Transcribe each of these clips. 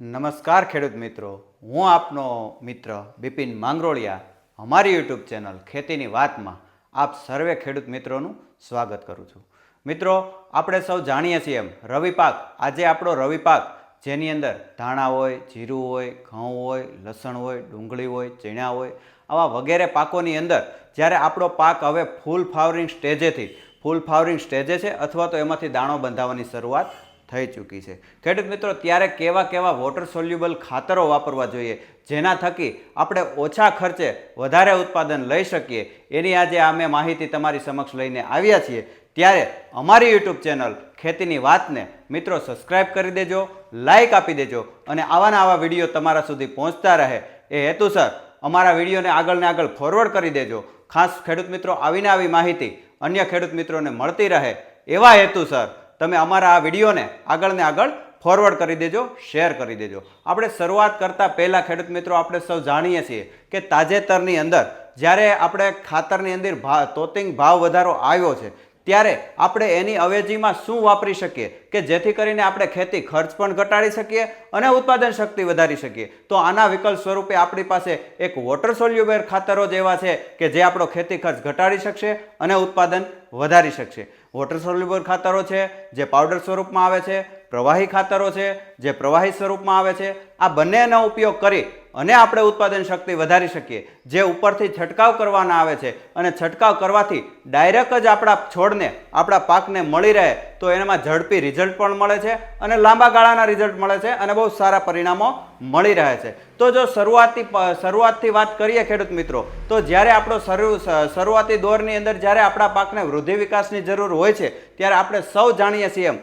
નમસ્કાર ખેડૂત મિત્રો. હું આપનો મિત્ર બિપિન માંગરોળિયા. અમારી યુટ્યુબ ચેનલ ખેતીની વાતમાં આપ સર્વે ખેડૂત મિત્રોનું સ્વાગત કરું છું. મિત્રો, આપણે સૌ જાણીએ છીએ એમ, રવિ પાક, આજે આપણો રવિ પાક, જેની અંદર ધાણા હોય, જીરું હોય, ઘઉં હોય, લસણ હોય, ડુંગળી હોય, ચીણા હોય, આવા વગેરે પાકોની અંદર જ્યારે આપણો પાક હવે ફૂલ ફાવરિંગ સ્ટેજેથી, ફૂલ ફાવરિંગ સ્ટેજે છે અથવા તો એમાંથી દાણો બંધાવવાની શરૂઆત થઈ ચૂકી છે. ખેડૂત મિત્રો, ત્યારે કેવા કેવા વોટર સોલ્યુબલ ખાતરો વાપરવા જોઈએ? જેના થકી આપણે ઓછા ખર્ચે વધારે ઉત્પાદન લઈ શકીએ. એની આજે અમે માહિતી તમારી સમક્ષ લઈને આવ્યા છીએ. ત્યારે અમારી યુટ્યુબ ચેનલ ખેતીની વાતને મિત્રો સબસ્ક્રાઇબ કરી દેજો લાઈક આપી દેજો અને આવાના આવા વીડિયો તમારા સુધી પહોંચતા રહે. એ હેતુસર અમારા વિડીયોને આગળ ને આગળ ફોરવર્ડ કરી દેજો. ખાસ ખેડૂત મિત્રો, આવીને આવી માહિતી અન્ય ખેડૂત મિત્રોને મળતી રહે. એવા હેતુસર તમે અમારા આ વિડીયોને આગળ ને આગળ ફોરવર્ડ કરી દેજો શેર કરી દેજો. આપણે શરૂઆત કરતાં પહેલાં ખેડૂત મિત્રો, આપણે સૌ જાણીએ છીએ કે તાજેતરની અંદર જ્યારે આપણે ખાતરની અંદર ભાવ તોતિંગ ભાવ વધારો આવ્યો છે, ત્યારે આપણે એની અવેજીમાં શું વાપરી શકીએ કે જેથી કરીને આપણે ખેતી ખર્ચ પણ ઘટાડી શકીએ અને ઉત્પાદન શક્તિ વધારી શકીએ. તો આના વિકલ્પ સ્વરૂપે આપણી પાસે એક વોટર સોલ્યુબેર ખાતરો જેવા છે કે જે આપણો ખેતી ખર્ચ ઘટાડી શકશે અને ઉત્પાદન વધારી શકશે. વોટર સોલ્યુબલ ખાતરો છે જે પાવડર સ્વરૂપમાં આવે છે પ્રવાહી ખાતરો છે, જે પ્રવાહી સ્વરૂપમાં આવે છે, આ બંનેનો ઉપયોગ કરી અને આપણે ઉત્પાદન શક્તિ વધારી શકીએ. જે ઉપરથી છંટકાવ કરવાના આવે છે અને છંટકાવ કરવાથી ડાયરેક્ટ જ આપણા છોડને, આપણા પાકને મળી રહે તો એનામાં ઝડપી રિઝલ્ટ પણ મળે છે અને લાંબા ગાળાના રિઝલ્ટ મળે છે અને બહુ સારા પરિણામો મળી રહે છે. તો જો શરૂઆતી શરૂઆતથી વાત કરીએ ખેડૂત મિત્રો, તો જ્યારે આપણો શરૂ શરૂઆતી દોરની અંદર જ્યારે આપણા પાકને વૃદ્ધિ વિકાસની જરૂર હોય છે, ત્યારે આપણે સૌ જાણીએ છીએ એમ.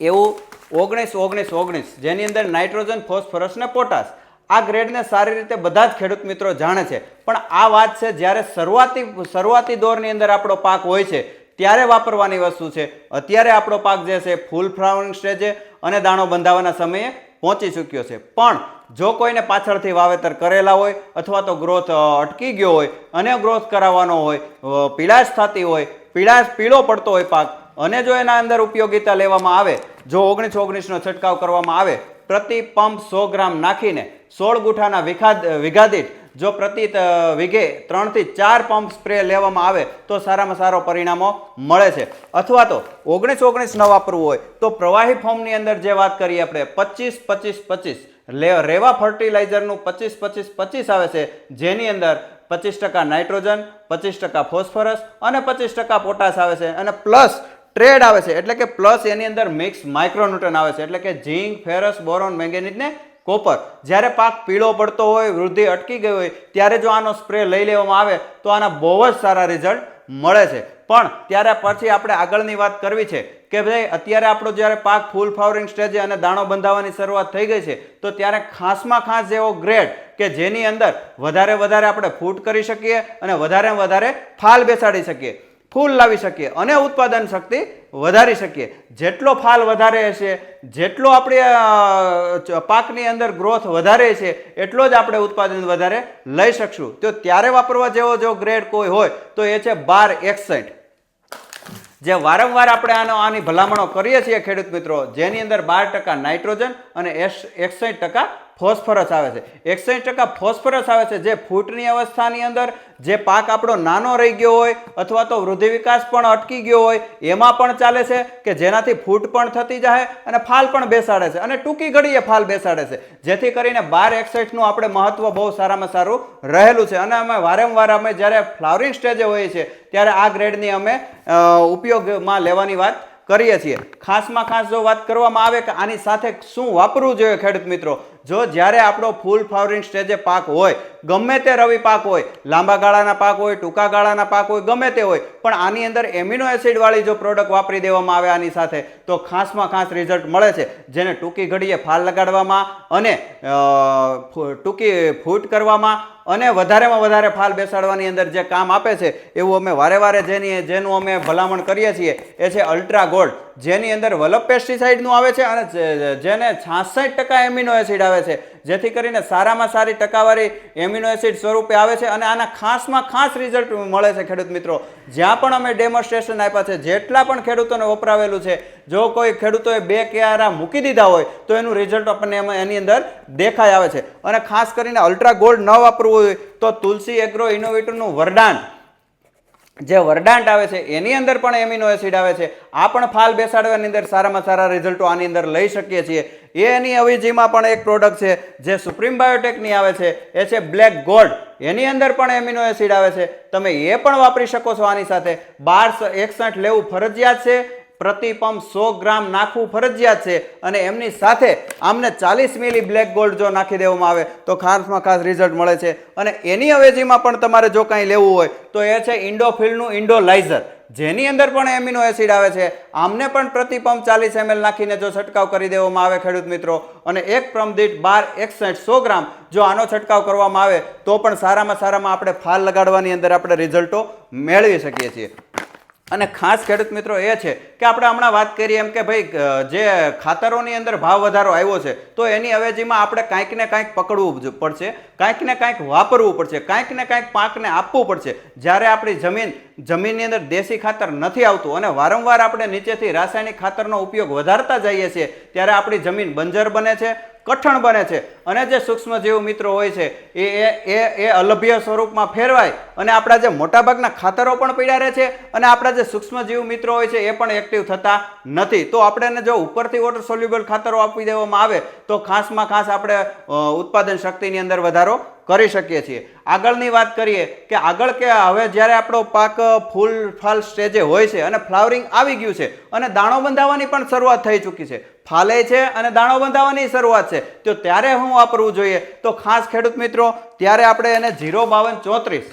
એવું ઓગણીસ ઓગણીસ ઓગણીસ, જેની અંદર નાઇટ્રોજન, ફોસ્ફરસ ને પોટાશ. આ ગ્રેડને સારી રીતે બધા જ ખેડૂત મિત્રો જાણે છે. પણ આ વાત છે, જ્યારે શરૂઆતી શરૂઆતી દોરની અંદર આપણો પાક હોય છે, ત્યારે વાપરવાની વસ્તુ છે. અત્યારે આપણો પાક જે છે, ફૂલ ફ્લાવરિંગ સ્ટેજે અને દાણો બંધાવાના સમયે પહોંચી ચૂક્યો છે. પણ જો કોઈને પાછળથી વાવેતર કરેલા હોય અથવા તો ગ્રોથ અટકી ગયો હોય અને ગ્રોથ કરાવવાનો હોય પીળાશ થતી હોય પીળાશ પીળો પડતો હોય પાક અને જો એના અંદર ઉપયોગીતા લેવામાં આવે, જો ઓગણીસ ઓગણીસનો છંટકાવ કરવામાં આવે, પ્રતિ પંપ સો ગ્રામ નાખીને સોળ ગુઠાના વિખાદ વીઘા જો પ્રતિ વિઘે ત્રણથી ચાર પંપ સ્પ્રે લેવામાં આવે, તો સારામાં સારો પરિણામો મળે છે. અથવા તો ઓગણીસ ઓગણીસ ન વાપરવું હોય, તો પ્રવાહી ફોર્મની અંદર જે વાત કરીએ આપણે પચીસ પચીસ પચીસ રેવા ફર્ટિલાઇઝરનું પચીસ પચીસ પચીસ આવે છે, જેની અંદર પચીસ ટકા નાઇટ્રોજન, પચીસ ટકા ફોસ્ફરસ અને પચીસ ટકા પોટાશ આવે છે. અને પ્લસ ટ્રેડ આવે છે. એટલે કે પ્લસ એની અંદર મિક્સ માઇક્રોન્યુટન આવે છે. એટલે કે ઝીંક ફેરસ બોરોન મેંગેનીઝ ને કોપર જ્યારે પાક પીળો પડતો હોય, વૃદ્ધિ અટકી ગઈ હોય, ત્યારે જો આનો સ્પ્રે લઈ લેવામાં આવે, તો આના બહુ જ સારા રિઝલ્ટ મળે છે. પણ ત્યારે પછી આપણે આગળની વાત કરવી છે કે ભાઈ, અત્યારે આપણો જ્યારે પાક ફૂલ ફ્લાવરિંગ સ્ટેજે અને દાણો બંધાવવાની શરૂઆત થઈ ગઈ છે, તો ત્યારે ખાસમાં ખાસ એવો ગ્રેડ કે જેની અંદર વધારે વધારે આપણે ફૂટ કરી શકીએ અને વધારે વધારે ફાલ બેસાડી શકીએ. ફૂલ લાવી શકીએ અને ઉત્પાદન શક્તિ વધારી શકીએ. જેટલો ફાલ વધારે હશે, જેટલો આપણે પાકની અંદર ગ્રોથ વધારે છે, એટલો જ આપણે ઉત્પાદન વધારે લઈ શકશું. તો ત્યારે વાપરવા જેવો જો ગ્રેડ કોઈ હોય, તો એ છે બાર એકસઠ. જે વારંવાર આપણે આનો, આની ભલામણો કરીએ છીએ ખેડૂત મિત્રો, જેની અંદર બાર ટકા નાઇટ્રોજન અને એકસઠ ટકા ફોસ્ફરસ આવે છે. એકસઠ ટકા ફોસ્ફરસ આવે છે. જે ફૂટની અવસ્થાની અંદર જે પાક આપણો નાનો રહી ગયો હોય અથવા તો વૃદ્ધિ વિકાસ પણ અટકી ગયો હોય, એમાં પણ ચાલે છે કે જેનાથી ફૂટ પણ થતી જાય અને ફાલ પણ બેસાડે છે. અને ટૂંકી ઘડીએ ફાલ બેસાડે છે. જેથી કરીને બાર એકસઠનું આપણે મહત્વ બહુ સારામાં સારું રહેલું છે. અને અમે વારંવાર અમે જ્યારે ફ્લાવરિંગ સ્ટેજે હોઈએ છીએ, ત્યારે આ ગ્રેડની અમે ઉપયોગમાં લેવાની વાત કરીએ છીએ. ખાસમાં ખાસ જો વાત કરવામાં આવે કે આની સાથે શું વાપરવું જોઈએ ખેડૂત મિત્રો? જો જ્યારે આપણો ફૂલ ફ્લાવરિંગ સ્ટેજે પાક હોય, ગમે તે રવિ પાક હોય, લાંબા ગાળાના પાક હોય, ટૂંકા ગાળાના પાક હોય, ગમે તે હોય, પણ આની અંદર એમિનો એસિડવાળી જો પ્રોડક્ટ વાપરી દેવામાં આવે આની સાથે, તો ખાસમાં ખાસ રિઝલ્ટ મળે છે, જેને ટૂંકી ઘડીએ ફાલ લગાડવામાં અને ટૂંકી ફૂટ કરવામાં અને વધારેમાં વધારે ફાલ બેસાડવાની અંદર જે કામ આપે છે, એવું અમે વારે વારે જેની, જેનું અમે ભલામણ કરીએ છીએ, એ છે અલ્ટ્રા ગોલ્ડ. જેની અંદર વલભ પેસ્ટિસાઇડનું આવે છે અને જેને છાસઠ ટકા એમિનો એસિડ આવે છે. જેથી કરીને સારામાં સારી ટકાવારી એમિનો એસિડ સ્વરૂપે આવે છે અને આના ખાસમાં ખાસ રિઝલ્ટ મળે છે, ખેડૂત મિત્રો. જ્યાં પણ અમે ડેમોન્સ્ટ્રેશન આપ્યા છે, જેટલા પણ ખેડૂતોને વપરાવેલું છે, જો કોઈ ખેડૂતોએ બે ક્યારા મૂકી દીધા હોય, તો એનું રિઝલ્ટ આપણને એની અંદર દેખાઈ આવે છે. અને ખાસ કરીને અલ્ટ્રા ગોલ્ડ ન વાપરવું હોય, તો તુલસી એગ્રો ઇનોવેટરનું વરદાન જે વરડાંટ આવે છે, એની અંદર પણ એમિનો એસિડ આવે છે. આ પણ ફાલ બેસાડવાની અંદર સારામાં સારા રિઝલ્ટો આની અંદર લઈ શકીએ છીએ. એ એની અવેજીમાં પણ એક પ્રોડક્ટ છે, જે સુપ્રીમ બાયોટેકની આવે છે, એ છે બ્લેક ગોલ્ડ એની અંદર પણ એમિનો એસિડ આવે છે. તમે એ પણ વાપરી શકો છો આની સાથે. બાર એકસઠ લેવું ફરજિયાત છે. પ્રતિ સો ગ્રામ નાખવું ફરજિયાત છે અને એમની સાથે આમને ચાલીસ મિલી બ્લેક ગોલ્ડ જો નાખી દેવામાં આવે તો ખાસમાં ખાસ રિઝલ્ટ મળે છે. અને એની અવેજીમાં પણ તમારે જો કાંઈ લેવું હોય તો એ છે ઇન્ડોફિલનું ઇન્ડોલાઇઝર. જેની અંદર પણ એમિનો એસિડ આવે છે. આમને પણ પ્રતિ ચાલીસ એમએલ નાખીને જો છંટકાવ કરી દેવામાં આવે ખેડૂત મિત્રો. અને એક પ્રમ દીઠ બાર એકસઠ સો ગ્રામ જો આનો છંટકાવ કરવામાં આવે તો પણ સારામાં સારામાં આપણે ફાલ લગાડવાની અંદર આપણે રિઝલ્ટો મેળવી શકીએ છીએ. અને ખાસ ખેડૂત મિત્રો એ છે કે આપણે હમણાં વાત કરીએ એમ કે ભાઈ જે ખાતરોની અંદર ભાવ વધારો આવ્યો છે, તો એની અવેજીમાં આપણે કાંઈક ને કાંઈક પકડવું પડશે, કાંઈક ને કાંઈક વાપરવું પડશે, કાંઈક ને કાંઈક પાકને આપવું પડશે. જ્યારે આપણી જમીન, જમીનની અંદર દેશી ખાતર નથી આવતું અને વારંવાર આપણે નીચેથી રાસાયણિક ખાતરનો ઉપયોગ વધારતા જઈએ છીએ, ત્યારે આપણી જમીન બંજર બને છે કઠણ બને છે. અને જે સૂક્ષ્મજીવ મિત્રો હોય છે, એ એ એ અલભ્ય સ્વરૂપમાં ફેરવાય અને આપણા જે મોટાભાગના ખાતરો પણ પીડા રહે છે અને આપણા જે સૂક્ષ્મજીવ મિત્રો હોય છે, એ પણ એક્ટિવ થતા નથી. તો આપણે જો ઉપરથી વોટર સોલ્યુબલ ખાતરો આપી દેવામાં આવે, તો ખાસમાં ખાસ આપણે ઉત્પાદન શક્તિની અંદર વધારો કરી શકીએ છીએ. આગળની વાત કરીએ કે આગળ કે હવે જ્યારે આપણો પાક ફૂલ ફાલ સ્ટેજે હોય છે અને ફ્લાવરિંગ આવી ગયું છે અને દાણો બંધાવવાની પણ શરૂઆત થઈ ચૂકી છે ફાલે છે અને દાણો બંધાવવાની શરૂઆત છે. તો ત્યારે હું વાપરવું જોઈએ. તો ખાસ ખેડૂત મિત્રો, ત્યારે આપણે એને જીરો બાવન ચોત્રીસ,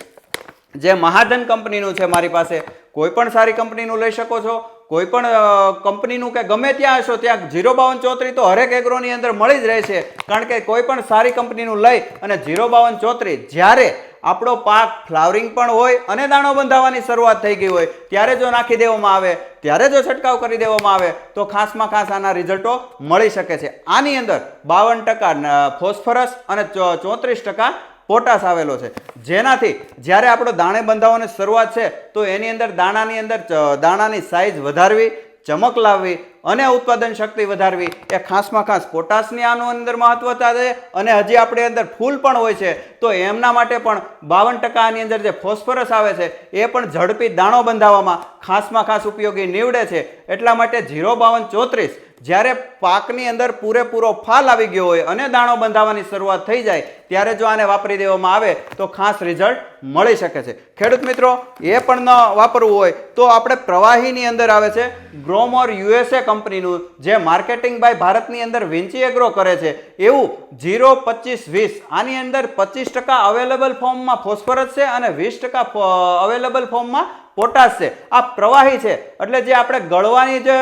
જે મહાજન કંપનીનું છે મારી પાસે, કોઈ પણ સારી કંપનીનું લઈ શકો છો. કોઈ પણ કંપનીનું કે ગમે ત્યાં હશો, ત્યાં જીરો બાવન ચોત્રીસ તો હરેક એગ્રોની અંદર મળી જ રહે છે. કારણ કે કોઈ પણ સારી કંપનીનું લઈ અને ઝીરો બાવન ચોત્રીસ જ્યારે આપણો પાક ફ્લાવરિંગ પણ હોય અને દાણો બંધાવવાની શરૂઆત થઈ ગઈ હોય, ત્યારે જો નાખી દેવામાં આવે, ત્યારે જો છંટકાવ કરી દેવામાં આવે, તો ખાસમાં ખાસ આના રિઝલ્ટો મળી શકે છે. આની અંદર બાવન ટકા ફોસ્ફરસ અને ચોત્રીસ ટકા પોટાશ આવેલો છે. જેનાથી જ્યારે આપણો દાણે બંધાવવાની શરૂઆત છે, તો એની અંદર દાણાની અંદર દાણાની સાઇઝ વધારવી ચમક લાવવી અને ઉત્પાદન શક્તિ વધારવી એ ખાસમાં ખાસ પોટાશની આનું અંદર મહત્વતા છે અને હજી આપણે અંદર ફૂલ પણ હોય છે. તો એમના માટે પણ બાવન ટકા આની અંદર જે ફોસ્ફરસ આવે છે, એ પણ ઝડપી દાણો બંધાવવામાં ખાસમાં ખાસ ઉપયોગી નીવડે છે. એટલા માટે ઝીરો બાવન ચોત્રીસ જ્યારે પાકની અંદર પૂરેપૂરો ફાલ આવી ગયો હોય અને દાણો બંધાવવાની શરૂઆત થઈ જાય, ત્યારે જો આને વાપરી દેવામાં આવે, તો ખાસ રિઝલ્ટ મળી શકે છે. ખેડૂત મિત્રો, એ પણ ન વાપરવું હોય, તો આપણે પ્રવાહીની અંદર આવે છે ગ્રોમોર યુએસએ કંપનીનું, જે માર્કેટિંગ બાય ભારતની અંદર વિંચી એગ્રો કરે છે. એવું જીરો પચીસ વીસ, આની અંદર પચીસ ટકા અવેલેબલ ફોર્મમાં ફોસ્ફરસ છે અને વીસ ટકા અવેલેબલ ફોર્મમાં પોટાશ છે. આ પ્રવાહી છે. એટલે જે આપણે ગળવાની જે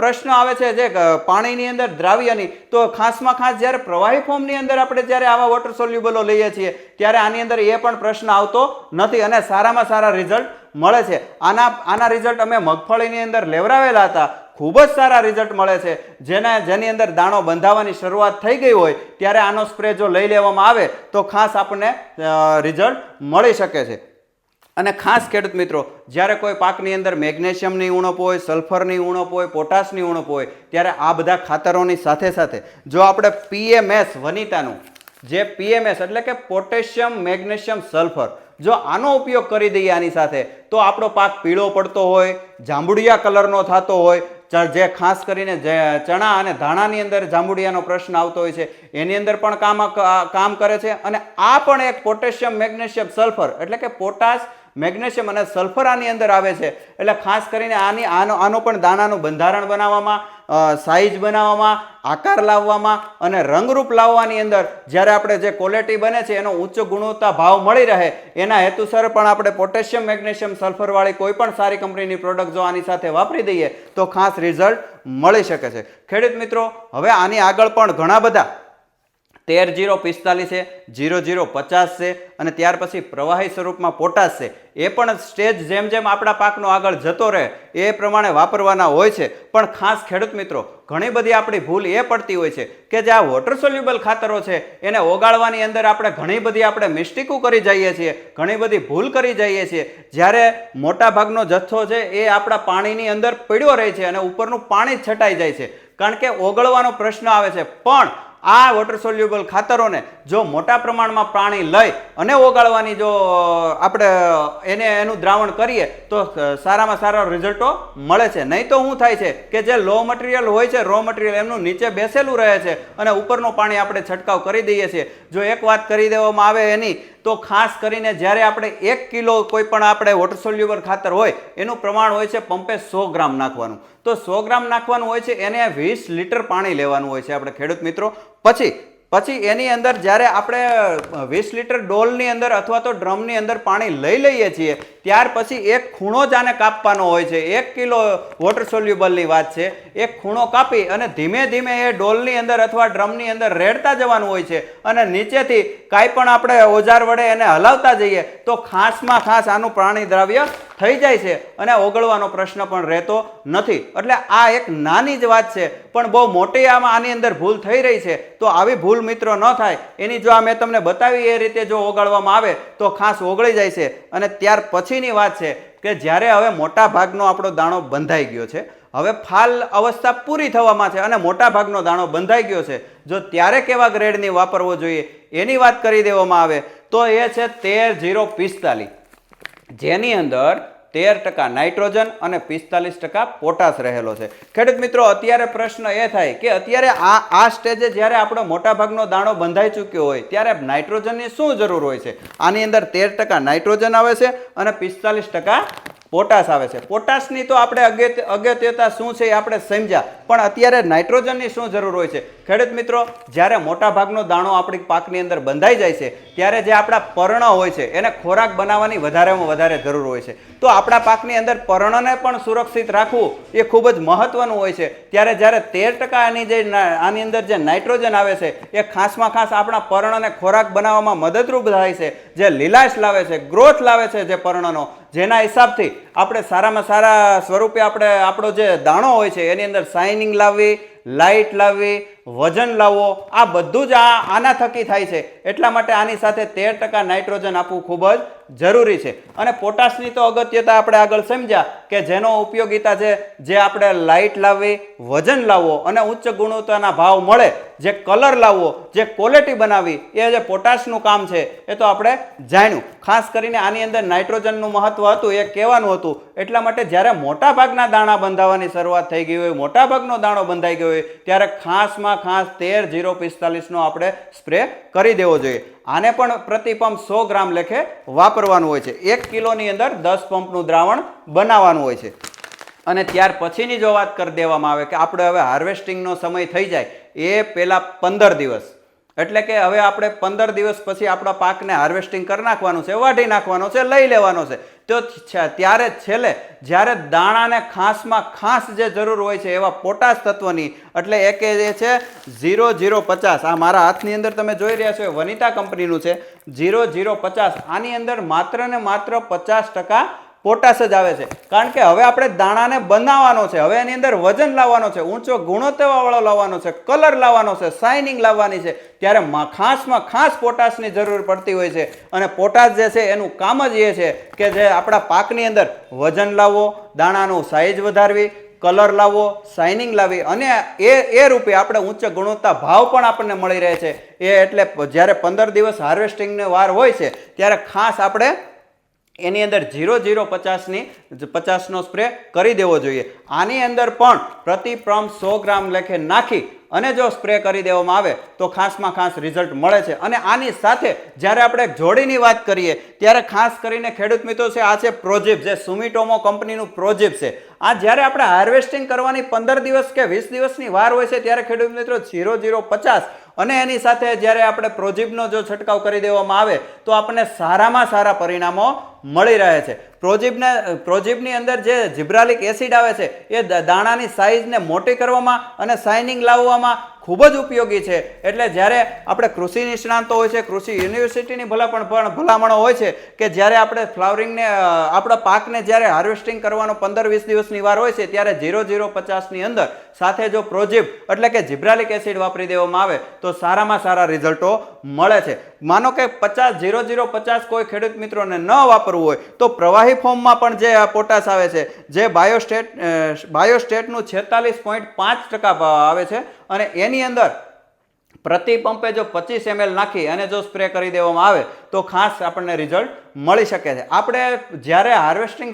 પ્રશ્ન આવે છે જે પાણીની અંદર દ્રાવ્યની, તો ખાસમાં ખાસ જ્યારે પ્રવાહી ફોર્મની અંદર આપણે જ્યારે આવા વોટર સોલ્યુબલો લઈએ છીએ, ત્યારે આની અંદર એ પણ પ્રશ્ન આવતો નથી અને સારામાં સારા રિઝલ્ટ મળે છે. આના આના રિઝલ્ટ અમે મગફળીની અંદર લેવરાવેલા હતા. ખૂબ જ સારા રિઝલ્ટ મળે છે. જેના, જેની અંદર દાણો બંધાવવાની શરૂઆત થઈ ગઈ હોય, ત્યારે આનો સ્પ્રે જો લઈ લેવામાં આવે, તો ખાસ આપણને રિઝલ્ટ મળી શકે છે. અને ખાસ ખેડૂત મિત્રો, જ્યારે કોઈ પાકની અંદર મેગ્નેશિયમની ઉણપ હોય, સલ્ફરની ઉણપ હોય, પોટાશની ઉણપ હોય, ત્યારે આ બધા ખાતરોની સાથે સાથે જો આપણે પીએમએસ વનિતાનું, જે પીએમએસ એટલે કે પોટેશિયમ, મેગ્નેશિયમ, સલ્ફર, જો આનો ઉપયોગ કરી દઈએ આની સાથે, તો આપણો પાક પીળો પડતો હોય, જાંબુડિયા કલરનો થતો હોય જે ખાસ કરીને જે ચણા અને ધાણાની અંદર જાંબુડિયાનો પ્રશ્ન આવતો હોય છે, એની અંદર પણ કામ કામ કરે છે, અને આ પણ એક પોટેશિયમ, મેગ્નેશિયમ, સલ્ફર એટલે કે પોટાશ મેગ્નેશિયમ અને સલ્ફર આની અંદર આવે છે. એટલે ખાસ કરીને આની આનો આનો પણ દાણાનું બંધારણ બનાવવામાં સાઇઝ બનાવવામાં, આકાર લાવવામાં અને રંગરૂપ લાવવાની અંદર જ્યારે આપણે જે ક્વોલિટી બને છે એનો ઉચ્ચ ગુણવત્તા ભાવ મળી રહે, એના હેતુસર પણ આપણે પોટેશિયમ મેગ્નેશિયમ સલ્ફરવાળી કોઈ પણ સારી કંપનીની પ્રોડક્ટ જો આની સાથે વાપરી દઈએ તો ખાસ રિઝલ્ટ મળી શકે છે. ખેડૂત મિત્રો, હવે આની આગળ પણ ઘણા બધા તેર જીરો પિસ્તાલીસ છે, જીરો જીરો પચાસ છે અને ત્યાર પછી પ્રવાહી સ્વરૂપમાં પોટાશ છે. એ પણ સ્ટેજ જેમ જેમ આપણા પાકનો આગળ જતો રહે એ પ્રમાણે વાપરવાના હોય છે. પણ ખાસ ખેડૂત મિત્રો, ઘણી બધી આપણી ભૂલ એ પડતી હોય છે કે જે આ વોટર સોલ્યુબલ ખાતરો છે, એને ઓગાળવાની અંદર આપણે ઘણી બધી આપણે મિસ્ટેકો કરી જઈએ છીએ, ઘણી બધી ભૂલ કરી જઈએ છીએ. જ્યારે મોટા ભાગનો જથ્થો છે એ આપણા પાણીની અંદર પડ્યો રહે છે અને ઉપરનું પાણી છટાઈ જાય છે. કારણ કે ઓગળવાનો પ્રશ્ન આવે છે. પણ આ વોટર સોલ્યુબલ ખાતરોને જો મોટા પ્રમાણમાં પાણી લઈ અને ઓગાળવાની જો આપણે એને, એનું દ્રાવણ કરીએ, તો સારામાં સારા રિઝલ્ટો મળે છે. નહીં તો શું થાય છે કે જે લો મટીરિયલ હોય છે રો મટીરિયલ એમનું નીચે બેસેલું રહે છે અને ઉપરનું પાણી આપણે છંટકાવ કરી દઈએ છીએ. જો એક વાત કરી દેવામાં આવે એની, તો ખાસ કરીને જ્યારે આપણે એક કિલો કોઈ પણ આપણે વોટર સોલ્યુબલ ખાતર હોય, એનું પ્રમાણ હોય છે પંપે સો ગ્રામ નાખવાનું. તો સો ગ્રામ નાખવાનું હોય છે, એને વીસ લીટર પાણી લેવાનું હોય છે આપણે ખેડૂત મિત્રો. પછી પછી એની અંદર જ્યારે આપણે વીસ લીટર ડોલની અંદર અથવા તો ડ્રમની અંદર પાણી લઈ લઈએ છીએ ત્યાર પછી એક ખૂણો જ આને કાપવાનો હોય છે. એક કિલો વોટર સોલ્યુબલની વાત છે. એક ખૂણો કાપી અને ધીમે ધીમે એ ડોલની અંદર અથવા ડ્રમની અંદર રેડતા જવાનું હોય છે અને નીચેથી કાંઈ પણ આપણે ઓજાર વડે એને હલાવતા જઈએ તો ખાસમાં ખાસ આનું પ્રાણી દ્રવ્ય થઈ જાય છે અને ઓગળવાનો પ્રશ્ન પણ રહેતો નથી. એટલે આ એક નાની જ વાત છે. પણ બહુ મોટી આમાં આની અંદર ભૂલ થઈ રહી છે. તો આવી ભૂલ મિત્રો ન થાય. એની જો આ મેં તમને બતાવી એ રીતે જો ઓગાળવામાં આવે તો ખાસ ઓગળી જાય છે અને ત્યાર પછીની વાત છે કે જ્યારે હવે મોટા ભાગનો આપણો દાણો બંધાઈ ગયો છે, હવે ફાલ અવસ્થા પૂરી થવામાં છે અને મોટા ભાગનો દાણો બંધાઈ ગયો છે, જો ત્યારે કેવા ગ્રેડની વાપરવો જોઈએ એની વાત કરી દેવામાં આવે તો એ છે તેર જીરો પિસ્તાલીસ. જેની અંદર તેર ટકા નાઇટ્રોજન અને પિસ્તાલીસ ટકા પોટાશ રહેલો છે. ખેડૂત મિત્રો, અત્યારે પ્રશ્ન એ થાય કે અત્યારે આ આ સ્ટેજે જ્યારે આપણો મોટાભાગનો દાણો બંધાઈ ચૂક્યો હોય, ત્યારે નાઇટ્રોજનની શું જરૂર હોય છે? આની અંદર તેર ટકા નાઇટ્રોજન આવે છે અને પિસ્તાલીસ ટકા પોટાશ આવે છે. પોટાશની તો આપણે અગત્ય અગત્યતા શું છે એ આપણે સમજ્યા. પણ અત્યારે નાઇટ્રોજનની શું જરૂર હોય છે? ખેડૂત મિત્રો, જ્યારે મોટા ભાગનો દાણો આપણી પાકની અંદર બંધાઈ જાય છે, ત્યારે જે આપણા પર્ણ હોય છે, એને ખોરાક બનાવવાની વધારેમાં વધારે જરૂર હોય છે. તો આપણા પાકની અંદર પર્ણને પણ સુરક્ષિત રાખવું એ ખૂબ જ મહત્વનું હોય છે. ત્યારે જ્યારે તેર ટકા આની જે આની અંદર જે નાઇટ્રોજન આવે છે, એ ખાસમાં ખાસ આપણા પર્ણને ખોરાક બનાવવામાં મદદરૂપ થાય છે. જે લીલાશ લાવે છે, ગ્રોથ લાવે છે જે પર્ણનો જેના હિસાબથી આપણે સારામાં સારા સ્વરૂપે આપણે આપણો જે દાણો હોય છે, એની અંદર શાઇનિંગ લાવવી લાઇટ લાવવી વજન લાવવો આ બધું જ આ આના થકી થાય છે. એટલા માટે આની સાથે તેર ટકા નાઇટ્રોજન આપવું ખૂબ જ જરૂરી છે. અને પોટાશની તો અગત્યતા આપણે આગળ સમજ્યા કે જેનો ઉપયોગીતા છે, જે આપણે લાઇટ લાવવી, વજન લાવવો અને ઉચ્ચ ગુણવત્તાના ભાવ મળે, જે કલર લાવવો, જે ક્વોલિટી બનાવવી, એ જે પોટાશનું કામ છે, એ તો આપણે જાણ્યું. ખાસ કરીને આની અંદર નાઇટ્રોજનનું મહત્વ હતું, એ કહેવાનું હતું. એટલા માટે જ્યારે મોટાભાગના દાણા બંધાવવાની શરૂઆત થઈ ગઈ હોય મોટા ભાગનો દાણો બંધાઈ ગયો હોય, ત્યારે ખાસમાં ખાસ તેર જીરો પિસ્તાલીસનો આપણે સ્પ્રે કરી દેવો જોઈએ. આને પણ પ્રતિ પંપ સો ગ્રામ લેખે વાપરવાનું હોય છે. એક કિલોની અંદર દસ પંપનું દ્રાવણ બનાવવાનું હોય છે. અને ત્યાર પછીની જો વાત કરી દેવામાં આવે કે આપણે હવે હાર્વેસ્ટિંગનો સમય થઈ જાય, એ પહેલાં પંદર દિવસ. એટલે કે હવે આપણે પંદર દિવસ પછી આપણા પાકને હાર્વેસ્ટિંગ કરી નાખવાનું છે, વાઢી નાખવાનો છે, લઈ લેવાનો છે. તો ત્યારે છેલ્લે જ્યારે દાણાને ખાસમાં ખાસ જે જરૂર હોય છે એવા પોટાશ તત્વની, એટલે એક જે છે, ઝીરો ઝીરો પચાસ. આ મારા હાથની અંદર તમે જોઈ રહ્યા છો એ વનિતા કંપનીનું છે. ઝીરો ઝીરો પચાસ. આની અંદર માત્ર ને માત્ર પચાસ ટકા પોટાશ જ આવે છે. કારણ કે હવે આપણે દાણાને બનાવવાનો છે, હવે એની અંદર વજન લાવવાનો છે, ઊંચો ગુણવત્તાવાળો લાવવાનો છે, કલર લાવવાનો છે શાઇનિંગ લાવવાની છે, ત્યારે ખાસમાં ખાસ પોટાશની જરૂર પડતી હોય છે. અને પોટાશ જે છે, એનું કામ જ એ છે કે જે આપણા પાકની અંદર વજન લાવવો, દાણાનું સાઇઝ વધારવી, કલર લાવવો શાઇનિંગ લાવી અને એ એ રૂપે આપણે ઉચ્ચ ગુણવત્તા ભાવ પણ આપણને મળી રહે છે. એ એટલે જ્યારે પંદર દિવસ હાર્વેસ્ટિંગની વાર હોય છે, ત્યારે ખાસ આપણે એની અંદર ઝીરો ઝીરો પચાસની પચાસનો સ્પ્રે કરી દેવો જોઈએ. આની અંદર પણ પ્રતિ પ્રમ સો ગ્રામ લેખે નાખી અને જો સ્પ્રે કરી દેવામાં આવે તો ખાસમાં ખાસ રિઝલ્ટ મળે છે. અને આની સાથે જ્યારે આપણે જોડીની વાત કરીએ, ત્યારે ખાસ કરીને ખેડૂત મિત્રો છે, આ છે પ્રોજેપ જે સુમિટોમો કંપનીનું પ્રોજેપ છે. આ જ્યારે આપણે હાર્વેસ્ટિંગ કરવાની પંદર દિવસ કે વીસ દિવસની વાર હોય છે ત્યારે ખેડૂત મિત્રો ઝીરો ઝીરો પચાસ અને એની સાથે જ્યારે આપણે પ્રોજીબનો જો છંટકાવ કરી દેવામાં આવે તો આપણને સારામાં સારા પરિણામો મળી રહે છે. પ્રોજીબને, પ્રોજીબની અંદર જે જીબ્રાલિક એસિડ આવે છે એ દાણાની સાઇઝને મોટી કરવામાં અને શાઇનિંગ લાવવામાં ખૂબ જ ઉપયોગી છે. એટલે જ્યારે આપણે કૃષિ નિષ્ણાંતો હોય છે, કૃષિ યુનિવર્સિટીની ભલામણ પણ ભલામણો હોય છે કે જ્યારે આપણે ફ્લાવરિંગને આપણા પાકને જ્યારે હાર્વેસ્ટિંગ કરવાનો પંદર વીસ દિવસની વાર હોય છે, ત્યારે ઝીરો ઝીરો પચાસની અંદર સાથે જો પ્રોજીબ એટલે કે જીબ્રાલિક એસિડ વાપરી દેવામાં આવે, તો સારામાં સારા રિઝલ્ટો મળે છે. માનો કે પચાસ, ઝીરો ઝીરો, પચાસ કોઈ ખેડૂત મિત્રોને ન વાપરવું હોય, તો પ્રવાહી ફોર્મમાં પણ જે આ પોટાશ આવે છે, જે બાયોસ્ટેટ બાયોસ્ટેટનું છેતાલીસ પોઈન્ટ પાંચ ટકા આવે છે, અને એની અંદર પ્રતિ પંપે જો પચીસ એમએલ નાખી અને જો સ્પ્રે કરી દેવામાં આવે, તો ખાસ આપણને રિઝલ્ટ મળી શકે છે. આપણે જ્યારે હાર્વેસ્ટિંગ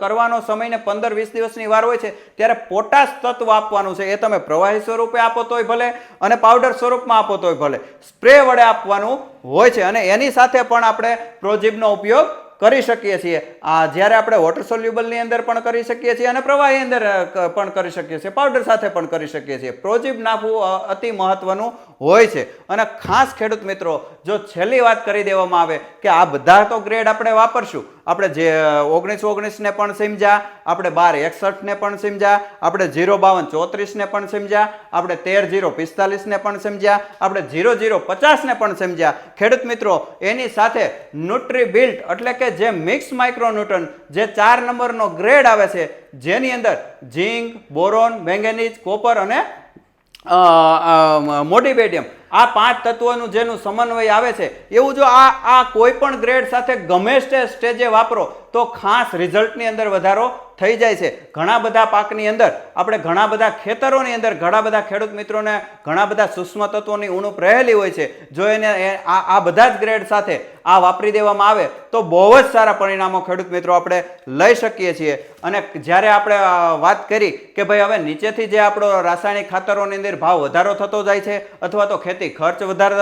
કરવાનો સમયને પંદર વીસ દિવસની વાર હોય છે, ત્યારે પોટાશ તત્વ આપવાનું છે. એ તમે પ્રવાહી સ્વરૂપે આપો તોય ભલે અને પાવડર સ્વરૂપમાં આપો તોય ભલે. સ્પ્રે વડે આપવાનું હોય છે અને એની સાથે પણ આપણે પ્રોજીબનો ઉપયોગ કરી શકીએ છીએ. આ જ્યારે આપણે વોટર સોલ્યુબલની અંદર પણ કરી શકીએ છીએ અને પ્રવાહી અંદર પણ કરી શકીએ છીએ. પાવડર સાથે પણ કરી શકીએ છીએ. પ્રોજીબ નાખવું અતિ મહત્વનું હોય છે. અને ખાસ ખેડૂત મિત્રો, જો છેલ્લી વાત કરી દેવામાં આવે કે આ બધા તો ગ્રેડ આપણે વાપરશું. આપણે જે ઓગણીસ ઓગણીસને પણ સમજ્યા આપણે બાર એકસઠને પણ સમજ્યા આપણે જીરો બાવન ચોત્રીસને પણ સમજ્યા આપણે તેર જીરો પિસ્તાલીસને પણ સમજ્યા આપણે જીરો જીરો પચાસને પણ સમજ્યા ખેડૂત મિત્રો, એની સાથે ન્યુટ્રી બિલ્ટ એટલે કે જે મિક્સ માઇક્રોન્યુટન જે ચાર નંબરનો ગ્રેડ આવે છે, જેની અંદર ઝીંક, બોરોન, મેંગેનીઝ, કોપર અને મોડિબેડિયમ આ પાંચ તત્વોનું જેનું સમન્વય આવે છે, એવું જો આ આ કોઈ પણ ગ્રેડ સાથે ગમે સ્ટેજે વાપરો, તો ખાસ રિઝલ્ટની અંદર વધારો થઈ જાય છે. ઘણા બધા પાકની અંદર, આપણે ઘણા બધા ખેતરોની અંદર, ઘણા બધા ખેડૂત મિત્રોને ઘણા બધા સૂક્ષ્મ તત્વોની ઉણપ રહેલી હોય છે. જો એને આ બધા જ ગ્રેડ સાથે આ વાપરી દેવામાં આવે, તો બહુ જ સારા પરિણામો ખેડૂત મિત્રો આપણે લઈ શકીએ છીએ. અને જ્યારે આપણે વાત કરી કે ભાઈ હવે નીચેથી જે આપણો રાસાયણિક ખાતરોની અંદર ભાવ વધારો થતો જાય છે, અથવા તો ખેતી ખર્ચ વધારે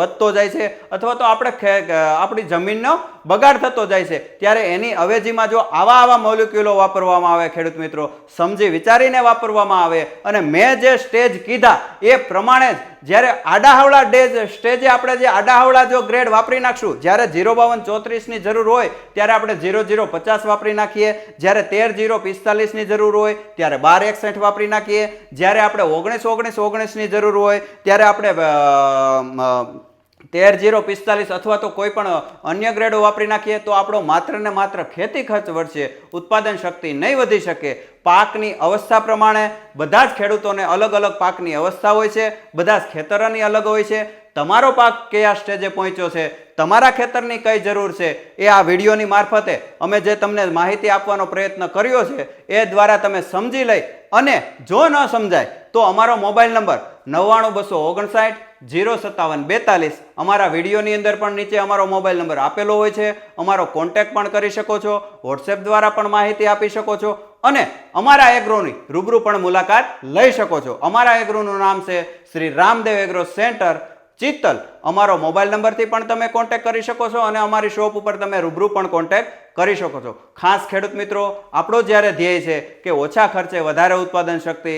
વધતો જાય છે, અથવા તો આપણે આપણી જમીનનો બગાડ થતો જાય છે, ત્યારે એની અવેજીમાં જો આવા આવા મોલિક્યુલો વાપરવામાં આવે, ખેડૂત મિત્રો? સમજી વિચારીને વાપરવામાં આવે. અને મેં જે સ્ટેજ કીધા, એ પ્રમાણે જ જ્યારે આડાહવળા ડેજ સ્ટેજે આપણે જે આડાહવળા જો ગ્રેડ વાપરી નાખશું, જ્યારે ઝીરો બાવન ચોત્રીસની જરૂર હોય, ત્યારે આપણે ઝીરો ઝીરો પચાસ વાપરી નાખીએ. જ્યારે તેર ઝીરો પિસ્તાલીસની જરૂર હોય, ત્યારે બાર એકસઠ વાપરી નાખીએ. જ્યારે આપણે ઓગણીસ ઓગણીસ ઓગણીસની જરૂર હોય, ત્યારે આપણે તેર જીરો પિસ્તાલીસ અથવા તો કોઈ પણ અન્ય ગ્રેડો વાપરી નાખીએ તો આપણો માત્ર ને માત્ર ખેતી ખર્ચ વધશે, ઉત્પાદન શક્તિ નહીં વધી શકે. પાકની અવસ્થા પ્રમાણે બધા જ ખેડૂતોને અલગ અલગ પાકની અવસ્થા હોય છે, બધા જ ખેતરોની અલગ હોય છે. તમારો પાક કયા સ્ટેજે પહોંચ્યો છે? તમારા ખેતરની કઈ જરૂર છે? એ આ વિડીયોની મારફતે અમે જે તમને માહિતી આપવાનો પ્રયત્ન કર્યો છે, એ દ્વારા તમે સમજી લઈ અને જો ન સમજાય, તો અમારો મોબાઈલ નંબર નવ્વાણું બસો ઓગણસાઠ જીરો સત્તાવન બેતાલીસ અમારા વિડીયોની અંદર પણ નીચે અમારો મોબાઈલ નંબર આપેલો હોય છે. અમારો કોન્ટેક્ટ પણ કરી શકો છો, વોટ્સએપ દ્વારા પણ માહિતી આપી શકો છો અને અમારા એગ્રોની રૂબરૂ પણ મુલાકાત લઈ શકો છો. અમારા એગ્રોનું નામ છે શ્રી રામદેવ એગ્રો સેન્ટર. ચિત્તલ, અમારો મોબાઈલ નંબરથી પણ તમે કોન્ટેક્ટ કરી શકો છો અને અમારી શોપ ઉપર તમે રૂબરૂ પણ કોન્ટેક્ટ કરી શકો છો. ખાસ ખેડૂત મિત્રો, આપણો જ્યારે ધ્યેય છે કે ઓછા ખર્ચે વધારે ઉત્પાદન શક્તિ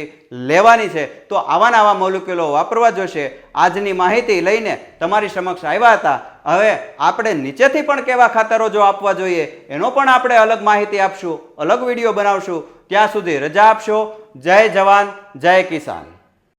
લેવાની છે, તો આવા નવા મોલિક્યુલો વાપરવા જોશે. આજની માહિતી લઈને તમારી સમક્ષ આવ્યા હતા. હવે આપણે નીચેથી પણ કેવા ખાતરો જો આપવા જોઈએ, એનો પણ આપણે અલગ માહિતી આપશું, અલગ વીડિયો બનાવશું. ત્યાં સુધી રજા આપશો. જય જવાન, જય કિસાન.